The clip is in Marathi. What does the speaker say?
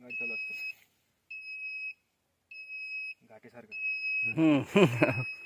गाडी चालू असतं घाटेसारखं हम्म.